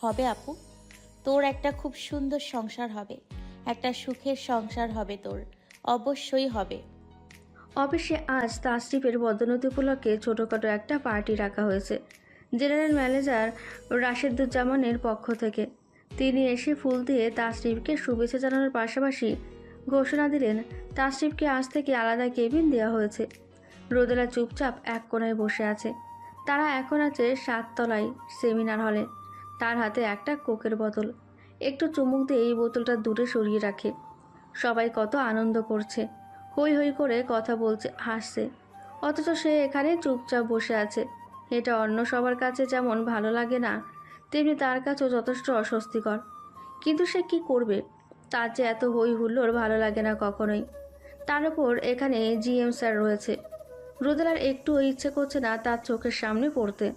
হবে আপু। তোর একটা খুব সুন্দর সংসার হবে। একটা সুখের সংসার হবে তোর। অবশ্যই হবে। অফিসে আজ তাসরিফের পদোন্নতি উপলক্ষে ছোটোখাটো একটা পার্টি রাখা হয়েছে। জেনারেল ম্যানেজার রাশেদুজ্জামানের পক্ষ থেকে। তিনি এসে ফুল দিয়ে তাসরিফকে শুভেচ্ছা জানানোর পাশাপাশি ঘোষণা দিলেন, তাসরিফকে আজ থেকে আলাদা কেবিন দেওয়া হয়েছে। রোদেলা চুপচাপ এক কোণায় বসে আছে। তারা এখন আছে সাততলায় সেমিনার হলে। তার হাতে একটা কোকের বোতল। একটু চুমুক দিয়ে এই বোতলটা দূরে সরিয়ে রাখে। সবাই কত আনন্দ করছে। হই হই করে কথা বলছে, হাসছে। অথচ সে এখানে চুপচাপ বসে আছে। এটা অন্য সবার কাছে যেমন ভালো লাগে না, তেমনি তার কাছেও যথেষ্ট অস্বস্তিকর। কিন্তু সে কি করবে? তার যে এত হই হুল্লোর ভালো লাগে না কখনোই। তার উপর এখানে জিএম স্যার রয়েছে। রোদেলার একটু ইচ্ছে করছে না তার চোখের সামনে পড়তে।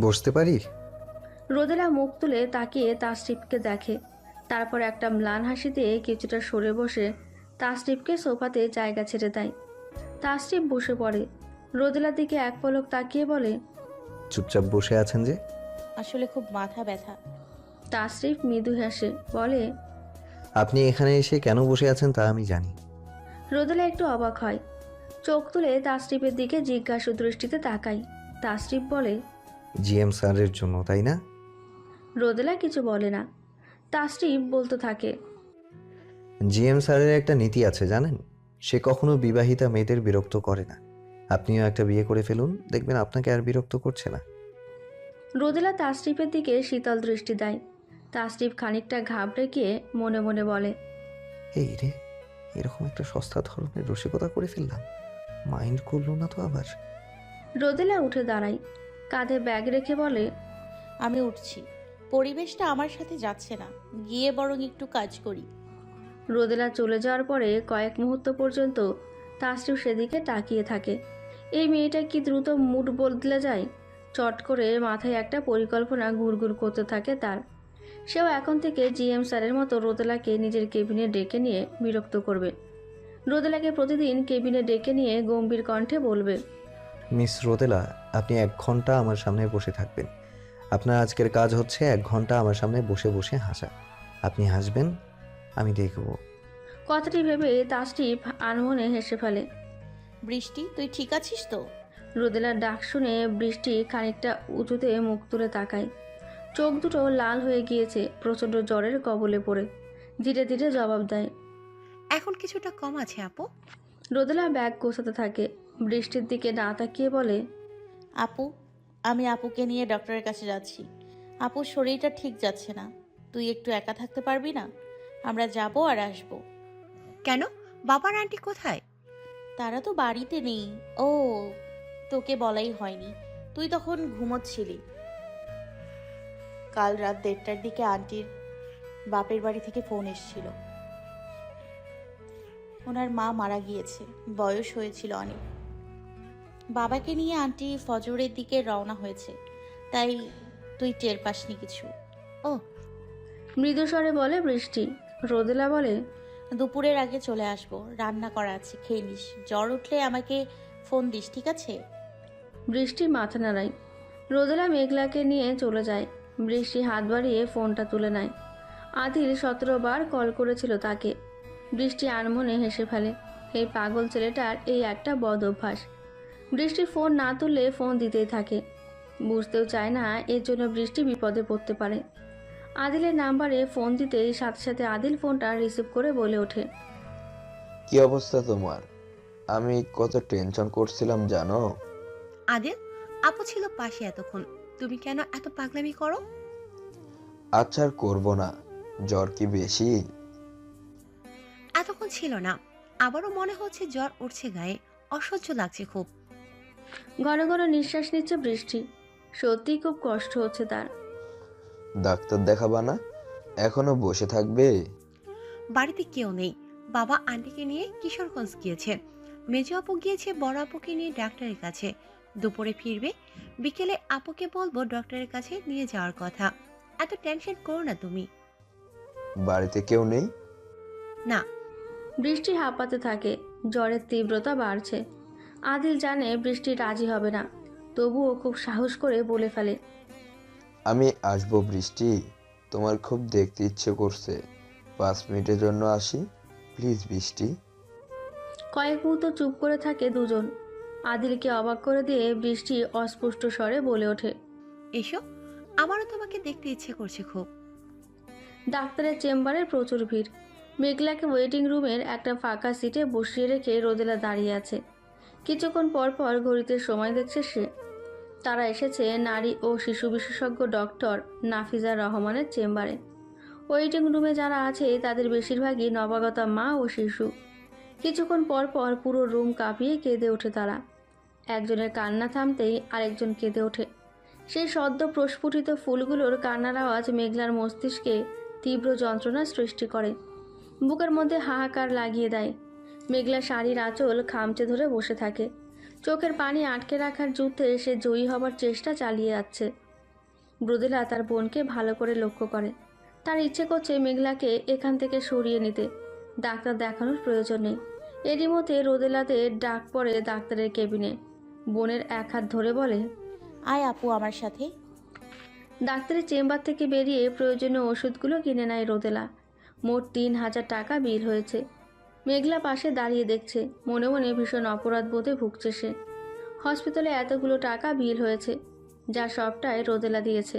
বসতে পারি? রোদেলা মুখ তুলে তাকিয়ে তাসরিফকে দেখে। তারপর একটা ম্লান হাসি দিয়ে কিছুটা সরে বসে তাসরিফকে সোফাতে জায়গা ছেড়ে দেয়। তাসরিফ বসে পড়ে। রোদেলার দিকে এক পলক তাকিয়ে বলে চুপচাপ বসে আছেন যে? আসলে খুব মাথা ব্যথা। তাসরিফ মৃদু হাসে বলে আপনি এখানে এসে কেন বসে আছেন তা আমি জানি। রোদেলা একটু অবাক হয়। চোখ তুলে তাসরিফের দিকে জিজ্ঞাসু দৃষ্টিতে তাকাই। তাসরিফ বলে জিএম স্যারের জন্য তাই না? রোদেলা কিছু বলে না। তাসরিফ বলতে থাকে জিএম স্যারের একটা নীতি আছে জানেন? সে কখনো বিবাহিতা মেয়েদের বিরক্ত করে না। আপনিও একটা বিয়ে করে ফেলুন দেখবেন আপনাকে আর বিরক্ত করছে না। রোদেলা তাসরিফের দিকে শীতল দৃষ্টি দেয়। তাসরিফ খানিকটা ঘাবড়ে গিয়ে মনে মনে বলে এই রে এরকম একটা সস্তা ধরনের রসিকতা করে ফেললাম। মাইন্ড করল না তো আবার? রোদেলা উঠে দাঁড়ায় কাঁধে ব্যাগ রেখে বলে আমি উঠছি। পরিবেশটা আমার সাথে যাচ্ছে না। গিয়ে বরং একটু কাজ করি। রোদেলা চলে যাওয়ার পরে কয়েক মুহূর্ত পর্যন্ত তাসরিফ সেদিকে তাকিয়ে থাকে। এই মেয়েটা কি দ্রুত মুড বদলে যায়? চট করে মাথায় একটা পরিকল্পনা ঘুরঘুর করতে থাকে তার। সেও এখন থেকে জিএম স্যারের মতো রোদেলাকে নিজের কেবিনে ডেকে নিয়ে বিরক্ত করবে। রোদেলাকে প্রতিদিন কেবিনে ডেকে নিয়ে গম্ভীর কণ্ঠে বলবে মিস রোদেলা আপনি এক ঘণ্টা আমার সামনে বসে থাকবেন। আপনার আজকের কাজ হচ্ছে এক ঘণ্টা আমার সামনে বসে বসে হাসা। আপনি হাসবেন আমি দেখব। কথাটি ভেবে তাসরিফ আনমনে হেসে ফেলে বৃষ্টি তুই ঠিক আছিস তো? রোদেলার ডাক শুনে বৃষ্টি খানিকটা উঁচুতে মুখ তুলে তাকায়। চোখ দুটো লাল হয়ে গিয়েছে প্রচণ্ড জ্বরের কবলে পড়ে। ধীরে ধীরে জবাব দেয় এখন কিছুটা কম আছে আপু। রোদেলা ব্যাগ গোছাতে থাকে। বৃষ্টির দিকে না তাকিয়ে বলে আপু আমি আপুকে নিয়ে ডক্টরের কাছে যাচ্ছি। আপুর শরীরটা ঠিক যাচ্ছে না। তুই একটু একা থাকতে পারবি না? আমরা যাব আর আসব। কেন? বাবার আন্টি কোথায়? তারা তো বাড়িতে নেই। ও তোকে বলাই হয়নি। তুই তখন ঘুমোচ্ছিলি। কাল রাত দেড়টার দিকে আন্টির বাপের বাড়ি থেকে ফোন এসেছিল। ওনার মা মারা গিয়েছে। বয়স হয়েছিল অনেক। বাবাকে নিয়ে আন্টি ফজরের দিকে রওনা হয়েছে। তাই তুই টের পাসনি কিছু। ও মৃদুস্বরে বলে বৃষ্টি। রোদেলা বলে দুপুরের আগে চলে আসব। রান্না করা আছে খেয়ে নিস। জ্বর উঠলে আমাকে ফোন দিস ঠিক আছে? বৃষ্টি মাথা নাড়ায়। রোদেলা মেঘলাকে নিয়ে চলে যায়। বৃষ্টি হাত বাড়িয়ে ফোনটা তুলে নেয়। আদিল সতেরো বার কল করেছিল তাকে। বৃষ্টি আনমনে হেসে ফেলে। এই পাগল ছেলেটার এই একটা বদ অভ্যাস। বৃষ্টি ফোন না তুললে ফোন দিতেই থাকে। বুঝতেও চায় না এর জন্য বৃষ্টি বিপদে পড়তে পারে। আদিলের নাম্বারে ফোন দিতেই সাথে সাথে আদিল ফোনটা রিসিভ করে বলে ওঠে। কি অবস্থা তোমার? আমি কত টেনশন করছিলাম জানো? আদিল আপু ছিল পাশে এতক্ষণ। তুমি কেন এত পাগলামি করো? আচ্ছা আর করব না। জ্বর কি বেশি? এতক্ষণ ছিল না। আবারও মনে হচ্ছে জ্বর উঠছে গায়ে। অসহ্য লাগছে খুব। ঘন ঘন নিঃশ্বাস নিচ্ছে বৃষ্টি। সত্যিই খুব কষ্ট হচ্ছে তার। ডাক্তার দেখাবা না? এখনও বসে থাকবে? বাড়িতে কেউ নেই। বাবা আন্টিকে নিয়ে কিশোরগঞ্জ গিয়েছে। মেজ আপু গিয়েছে বড় আপুকে নিয়ে ডাক্তারের কাছে। দুপুরে ফিরবে। বিকেলে আপুকে বলব ডক্টরের কাছে নিয়ে যাওয়ার কথা। এত টেনশন করো না তুমি। বাড়িতে কেউ নেই? না বৃষ্টি হাঁপাতে থাকে জ্বরের তীব্রতা বাড়ছে। আদিল জানে বৃষ্টি রাজি হবে না তবুও খুব সাহস করে বলে ফেলে। আমি আসব বৃষ্টি তোমার খুব দেখতে ইচ্ছে করছে। পাঁচ মিনিটের জন্য আসি প্লিজ বৃষ্টি। কয়েক মুহূর্ত চুপ করে থাকে দুজন। আদিলকে অবাক করে দিয়ে বৃষ্টি অস্পষ্ট স্বরে বলে ওঠে এসো আমারও তোমাকে দেখতে ইচ্ছে করছে খুব। ডাক্তারের চেম্বারে প্রচুর ভিড়। মেঘলাকে ওয়েটিং রুমের একটা ফাঁকা সিটে বসিয়ে রেখে রোদেলা দাঁড়িয়ে আছে। কিছুক্ষণ পর পর ঘড়িতে সময় দেখছে সে। তারা এসেছে নারী ও শিশু বিশেষজ্ঞ ডক্টর নাফিজা রহমানের চেম্বারে। ওয়েটিং রুমে যারা আছে, তাদের বেশিরভাগই নবাগতা মা ও শিশু। কিছুক্ষণ পর পর পুরো রুম কাঁপিয়ে কেঁদে ওঠে তারা। একজনের কান্না থামতেই আরেকজন কেঁদে ওঠে। সেই সদ্য প্রস্ফুটিত ফুলগুলোর কান্নার আওয়াজ মেঘলার মস্তিষ্কে তীব্র যন্ত্রণা সৃষ্টি করে। বুকের মধ্যে হাহাকার লাগিয়ে দেয়। মেঘলা শাড়ির আঁচল খামচে ধরে বসে থাকে। চোখের পানি আটকে রাখার যুদ্ধে সে জয়ী হবার চেষ্টা চালিয়ে যাচ্ছে। ব্রুদেলা তার বোনকে ভালো করে লক্ষ্য করে। তার ইচ্ছে করছে মেঘলাকে এখান থেকে সরিয়ে নিতে। ডাক্তার দেখানোর প্রয়োজন নেই। এরই মধ্যে রোদেলাতে ডাক পড়ে ডাক্তারের কেবিনে। বোনের এক হাত ধরে বলে আয় আপু আমার সাথে। ডাক্তারের চেম্বার থেকে বেরিয়ে প্রয়োজনীয় ওষুধগুলো কিনে নেয় রোদেলা। মোট তিন হাজার টাকা বিল হয়েছে। মেঘলা পাশে দাঁড়িয়ে দেখছে, মনে মনে ভীষণ অপরাধ বোধে ভুগছে সে। হসপিটালে এতগুলো টাকা বিল হয়েছে, যা সবটাই রোদেলা দিয়েছে।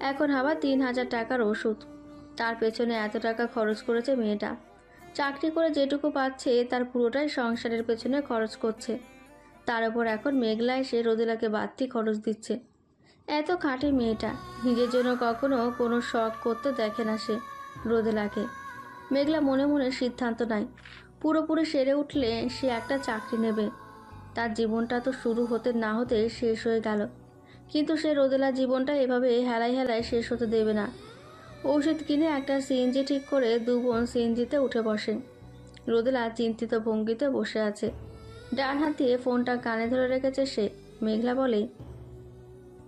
এখন আবার তিন হাজার টাকার ওষুধ। তার পেছনে এত টাকা খরচ করেছে মেয়েটা। চাকরি করে যেটুকু পাচ্ছে, তার পুরোটাই সংসারের পেছনে খরচ করছে। তার উপর এখন মেঘলা এসে রোদেলাকে বাড়তি খরচ দিচ্ছে। এত খাটে মেয়েটা, নিজের জন্য কখনো কোনো শখ করতে দেখে না সে। রোদেলাকে মেঘলা মনে মনে সিদ্ধান্ত নেয়। পুরোপুরি সেরে উঠলে সে একটা চাকরি নেবে। তার জীবনটা তো শুরু হতে না হতে শেষ হয়ে গেল। কিন্তু সে রোদেলার জীবনটা এভাবে হেলায় হেলায় শেষ হতে দেবে না। ওষুধ কিনে একটা সিএনজি ঠিক করে দু বোন সিএনজিতে উঠে বসে। রোদেলা চিন্তিত ভঙ্গিতে বসে আছে। ডান হাত দিয়ে ফোনটা কানে ধরে রেখেছে সে। মেঘলা বলে,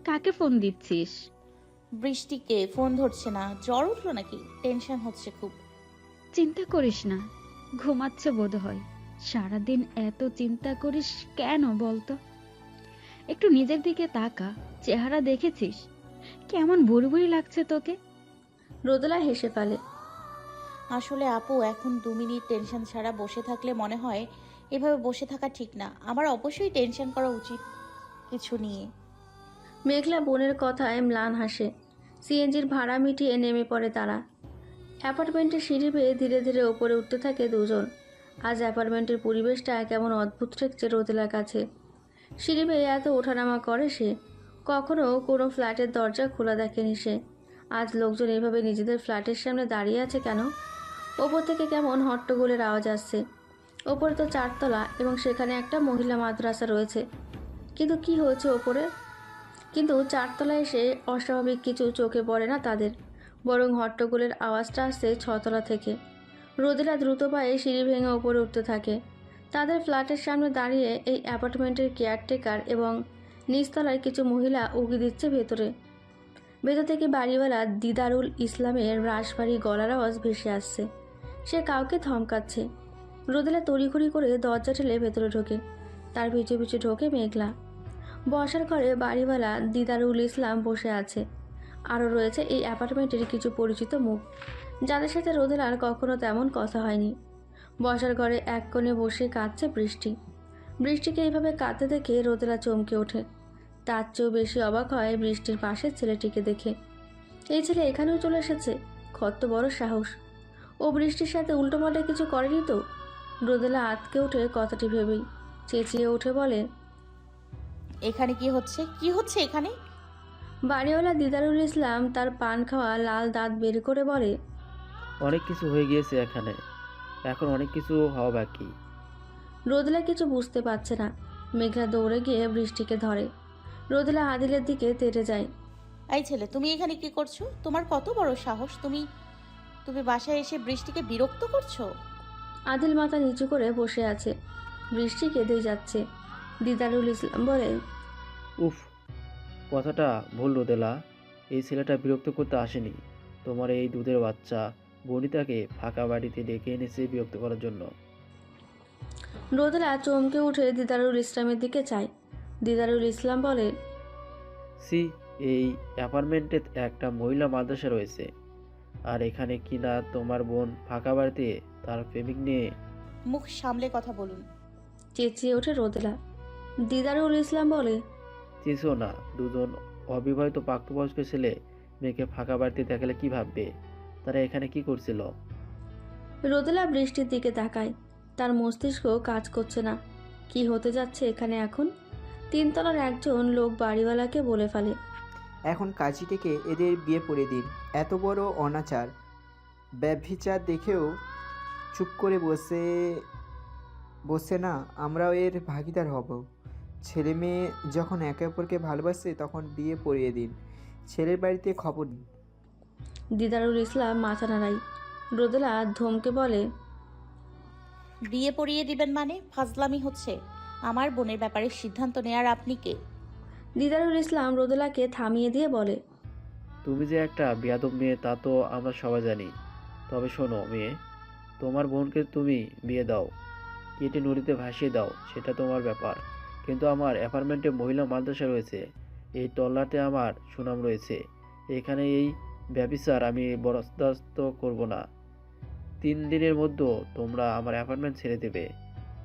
কাকে ফোন দিচ্ছিস? বৃষ্টিকে ফোন ধরছে না জ্বর উঠল নাকি? টেনশন হচ্ছে খুব। চিন্তা করিস না ঘুমাচ্ছে বোধ হয় সারাদিন এত চিন্তা করিস কেন বলতো? একটু নিজের দিকে তাকা চেহারা দেখেছিস? কেমন বুড়ি বুড়ি লাগছে তোকে? রোদেলা হেসে ফেলে। আসলে আপু এখন দু মিনিট টেনশন ছাড়া বসে থাকলে মনে হয় এভাবে বসে থাকা ঠিক না। আমার অবশ্যই টেনশন করা উচিত। কিছু নিয়ে। মেঘলা বোনের কথায় ম্লান হাসে। সিএনজির ভাড়া মিটিয়ে নেমে পড়ে তারা। অ্যাপার্টমেন্টের সিঁড়ি বেয়ে ধীরে ধীরে ওপরে উঠতে থাকে দুজন। আজ অ্যাপার্টমেন্টের পরিবেশটা কেমন অদ্ভুত ঠেকছে রোদেলার কাছে। সিঁড়ি বেয়ে এত ওঠানামা করে সে? কখনো কোনো ফ্ল্যাটের দরজা খোলা দেখেনি সে। আজ লোকজন এভাবে নিজেদের ফ্ল্যাটের সামনে দাঁড়িয়ে আছে কেন? ওপর থেকে কেমন হট্টগোলের আওয়াজ আসছে। ওপরে তো চারতলা এবং সেখানে একটা মহিলা মাদ্রাসা রয়েছে। কিন্তু কি হয়েছে ওপরে? কিন্তু চারতলায় এসে অস্বাভাবিক কিছু চোখে পড়ে না তাদের। বরং হট্টগোলের আওয়াজটা আসছে ছতলা থেকে। রোদেলা দ্রুত পায়ে সিঁড়ি ভেঙে ওপরে উঠতে থাকে। তাদের ফ্ল্যাটের সামনে দাঁড়িয়ে এই অ্যাপার্টমেন্টের কেয়ারটেকার এবং নিচতলায় কিছু মহিলা উকি দিচ্ছে ভেতরে। ভেতর থেকে বাড়িওয়ালা দিদারুল ইসলামের রাশবাড়ি গলার আওয়াজ ভেসে আসছে। সে কাউকে ধমকাচ্ছে রোদেলা তড়িঘড়ি করে দরজা ঠেলে ভেতরে ঢোকে। তার পিছু পিছু ঢোকে মেঘলা। বসার ঘরে বাড়িওয়ালা দিদারুল ইসলাম বসে আছে। আরও রয়েছে এই অ্যাপার্টমেন্টের কিছু পরিচিত মুখ। যাদের সাথে রোদের আর কখনো তেমন কথা হয়নি। বসার ঘরে এক কোণে বসে কাঁদছে বৃষ্টি। বৃষ্টিকে এইভাবে কাঁদতে দেখে রোদেলা চমকে ওঠে। তার চেয়েও বেশি অবাক হয় বৃষ্টির পাশের ছেলেটিকে দেখে। এই ছেলে এখানেও চলে এসেছে? কত বড় সাহস। ও বৃষ্টির সাথে উল্টোপাল্টা কিছু করেনি তো? রোদেলা আতকে ওঠে কথাটি ভেবেই। চেঁচিয়ে উঠে বলে এখানে কি হচ্ছে? কি হচ্ছে এখানে? বাড়িওয়ালা দিদারুল ইসলাম তার পান খাওয়া লাল দাঁত বের করে বলে অনেক কিছু হয়ে গিয়েছে এখানে। এখন অনেক কিছু হওয়া বাকি। রোদলা কিছু বুঝতে পারছে না। মেঘলা দৌড়ে গিয়ে বৃষ্টিকে ধরে। রোদলা আদিলের দিকে তেড়ে যায়। এই ছেলে তুমি এখানে কি করছ? তোমার কত বড় সাহস? তুমি তুমি বাসায় এসে বৃষ্টিকে বিরক্ত করছ? আদিল মাথা নিচু করে বসে আছে। বৃষ্টি কেঁদে যাচ্ছে। দিদারুল ইসলাম বলে। উফ কথাটা ভুল রোদেলা। এই ছেলেটা বিরক্ত করতে আসেনি। তোমার এই দুধের বাচ্চা বনিতাকে ফাঁকা বাড়িতে ডেকে এনেছে বিরক্ত করার জন্য। রোদেলা চমকে উঠে দিদারুল ইসলামের দিকে চায়। দিদারুল ইসলাম বলে সি এই অ্যাপার্টমেন্টে একটা মহিলা মাদ্রাসা রয়েছে। আর এখানে কিনা তোমার বোন ফাঁকা বাড়িতে তার প্রেমিক নিয়ে মুখ সামলে কথা বলুন। চেঁচিয়ে ওঠে রোদেলা। দিদারুল ইসলাম বলে চিসো না দুজন অবিবাহিত প্রাপ্তবয়স্ক ছেলে মেয়েকে ফাঁকা বাড়িতে দেখালে কি ভাববে? তারা এখানে কি করছিল? রোদেলা বৃষ্টির দিকে তাকায়। তার মস্তিষ্ক কাজ করছে না। কি হতে যাচ্ছে এখানে এখন? তিনতলার একজন লোক বাড়িওয়ালাকে বলে ফেলে এখন কাজী ডেকে এদের বিয়ে পড়ে দিন। এত বড় অনাচার। ব্যভিচার দেখেও চুপ করে বসে বসে না আমরাও এর ভাগিদার হব। ছেলে মেয়ে যখন একে অপরকে ভালোবাসে তখন বিয়ে পড়িয়ে দিন। ছেলের বাড়িতে খবর নিন। দিদারুল ইসলাম মাথা নাড়াই। রোদেলা ধমকে বলে বিয়ে পড়িয়ে দিবেন মানে? ফাজলামি হচ্ছে। আমার বোনের ব্যাপারে সিদ্ধান্ত নেয়ার আপনি কে? দিদারুল ইসলাম রোদেলাকে থামিয়ে দিয়ে বলে তুমি যে একটা বেয়াদব মেয়ে তা তো আমরা সবাই জানি। তবে শোনো মেয়ে তোমার বোনকে তুমি বিয়ে দাও। কেটে নদীতে ভাসিয়ে দাও সেটা তোমার ব্যাপার। কিন্তু আমার অ্যাপার্টমেন্টে মহিলা মাদ্রাসা রয়েছে। এই টল্লাতে আমার সুনাম রয়েছে। এখানে এই ব্যবিচার আমি বরদাস্ত করব না। তিন দিনের মধ্যে তোমরা আমার অ্যাপার্টমেন্ট ছেড়ে দেবে।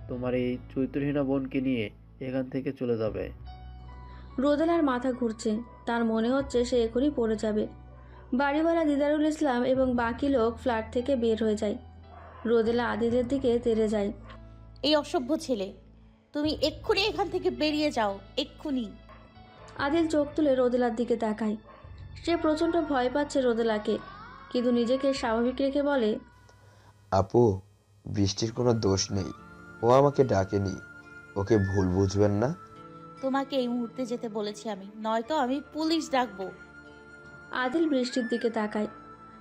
তোমার এই চরিত্রহীনা বোনকে নিয়ে এখান থেকে চলে যাবে। রোদেলার মাথা ঘুরছে। তার মনে হচ্ছে সে এখনই পড়ে যাবে। বাড়িওয়ালা দিদারুল ইসলাম এবং বাকি লোক ফ্ল্যাট থেকে বের হয়ে যায়। রোদেলা আদিলের দিকে তেড়ে যায়। এই অসভ্য ছেলে তুমি এক্ষুনি এখান থেকে বেরিয়ে যাও এক্ষুনি। আদিল চোখ তুলে রোদেলার দিকে তাকায়। সে প্রচণ্ড ভয় পাচ্ছে রোদেলাকে কিন্তু নিজেকে স্বাভাবিক রেখে বলে আপু বৃষ্টির কোনো দোষ নেই। ও আমাকে ডাকেনি। ওকে ভুল বুঝবেন না? তোমাকে এই মুহূর্তে যেতে বলেছি আমি নয়তো আমি পুলিশ ডাকবো। আদিল বৃষ্টির দিকে তাকায়।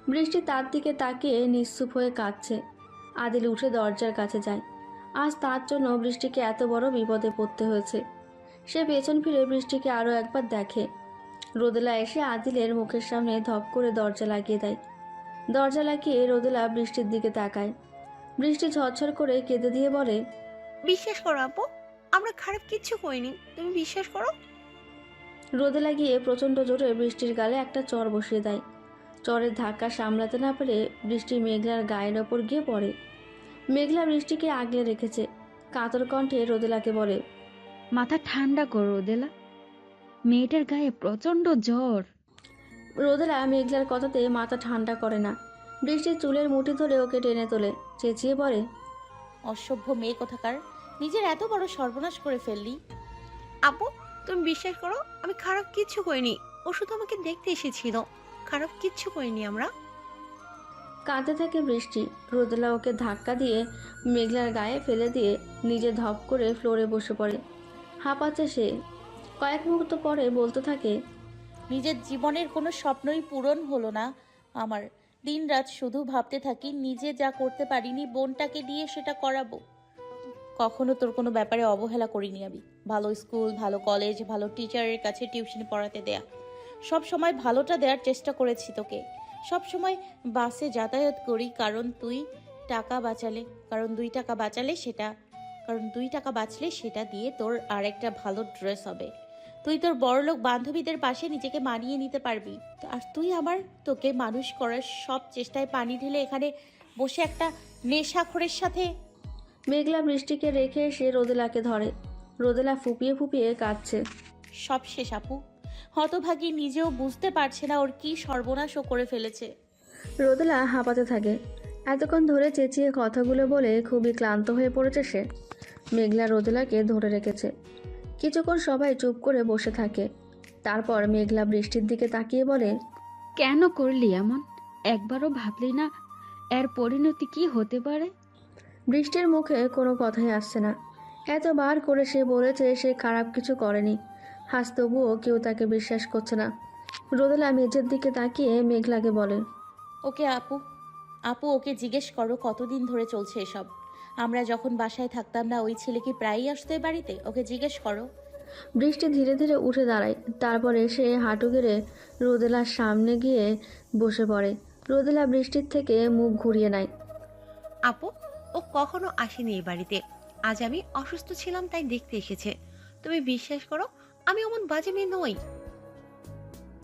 বৃষ্টি তার দিকে তাকিয়ে নিশ্চুপ হয়ে কাঁদছে। আদিল উঠে দরজার কাছে যায়। আজ তার জন্য বৃষ্টিকে এত বড় বিপদে পড়তে হয়েছে। সে পেছন ফিরে বৃষ্টিকে আরও একবার দেখে। রোদেলা এসে আদিলের মুখের সামনে ধপ করে দরজা লাগিয়ে দেয়। দরজা লাগিয়ে রোদেলা বৃষ্টির দিকে তাকায়। বৃষ্টি ঝরঝর করে কেঁদে দিয়ে বলে বিশ্বাস করো আপু আমরা খারাপ কিচ্ছু করিনি। তুমি বিশ্বাস করো? রোদে লাগিয়ে প্রচণ্ড জোরে বৃষ্টির গালে একটা চর বসিয়ে দেয়। চরের ধাক্কা সামলাতে না পেরে বৃষ্টি মেঘলার গায়ের ওপর গিয়ে পড়ে। মেঘলা বৃষ্টিকে আগলে রেখেছে। কাতর কণ্ঠে রোদেলাকে বলে মাথা ঠান্ডা কর রোদেলা। মেয়েটার গায়ে প্রচণ্ড জ্বর। রোদেলা মেঘলার কথাতে মাথা ঠান্ডা করে না। বৃষ্টির চুলের মুঠি ধরে ওকে টেনে তোলে। চেঁচিয়ে পড়ে অসভ্য মেয়ে কোথাকার? নিজের এত বড় সর্বনাশ করে ফেললি। আপু তুমি বিশ্বাস করো আমি খারাপ কিচ্ছু করিনি। ও শুধু আমাকে দেখতে এসেছিল। খারাপ কিচ্ছু করিনি আমরা। কাঁদতে থাকে বৃষ্টি। রোদেলা ওকে ধাক্কা দিয়ে মেঘলার গায়ে ফেলে দিয়ে নিজে ধপ করে ফ্লোরে বসে পড়ে। হাঁপাচ্ছে সে। কয়েক মুহূর্ত পরে বলতে থাকে, নিজের জীবনের কোনো স্বপ্নই পূরণ হলো না আমার। দিনরাত শুধু ভাবতে থাকি, নিজে যা করতে পারিনি, বোনটাকে দিয়ে সেটা করাবো। কখনো তোর কোনো ব্যাপারে অবহেলা করিনি আমি। ভালো স্কুল, ভালো কলেজ, ভালো টিচারের কাছে টিউশন পড়াতে দেয়া। সব সময় ভালোটা দেওয়ার চেষ্টা করেছি তোকে। সব সময় বাসে যাতায়াত করি কারণ তুই টাকা বাঁচালে কারণ দুই টাকা বাঁচালে সেটা কারণ দুই টাকা বাঁচলে সেটা দিয়ে তোর আরেকটা ভালো ড্রেস হবে। তুই তোর বড়লোক বান্ধবীদের পাশে নিজেকে মানিয়ে নিতে পারবি। আর তুই আমার তোকে মানুষ করার সব চেষ্টায় পানি ঢেলে এখানে বসে একটা নেশাখোরের সাথে মেঘলা বৃষ্টিকে রেখে এসে রোদেলাকে ধরে। রোদেলা ফুপিয়ে ফুপিয়ে কাঁদছে। সব শেষ আপু। হতভাগী নিজেও বুঝতে পারছে না ওর কি সর্বনাশ ও করে ফেলেছে। রোদেলা হাঁপাতে থাকে। এতক্ষণ ধরে চেঁচিয়ে কথাগুলো বলে খুবই ক্লান্ত হয়ে পড়েছে সে। মেঘলা রোদেলাকে ধরে রেখেছে। কিছুক্ষণ সবাই চুপ করে বসে থাকে। তারপর মেঘলা বৃষ্টির দিকে তাকিয়ে বলে কেন করলি এমন? একবারও ভাবলি না এর পরিণতি কি হতে পারে? বৃষ্টির মুখে কোনো কথাই আসছে না। এতবার করে সে বলেছে সে খারাপ কিছু করেনি। হাস তবুও কেউ তাকে বিশ্বাস করছে না। রোদেলা মেঝের দিকে তাকিয়ে মেঘলাকে বলে ওকে আপু আপু ওকে জিজ্ঞেস করো কতদিন ধরে চলছে এসব। আমরা যখন বাসায় থাকতাম না ওই ছেলে কি প্রায়ই আসতো এ বাড়িতে? ওকে জিজ্ঞেস করো। বৃষ্টি ধীরে ধীরে উঠে দাঁড়ায়। তারপর এসে হাঁটু গেড়ে রোদেলার সামনে গিয়ে বসে পড়ে। রোদেলা বৃষ্টির থেকে মুখ ঘুরিয়ে নেয়। আপু ও কখনো আসেনি এই বাড়িতে। আজ আমি অসুস্থ ছিলাম তাই দেখতে এসেছে। তুমি বিশ্বাস করো আমি অমন বাজে মেয়ে নই।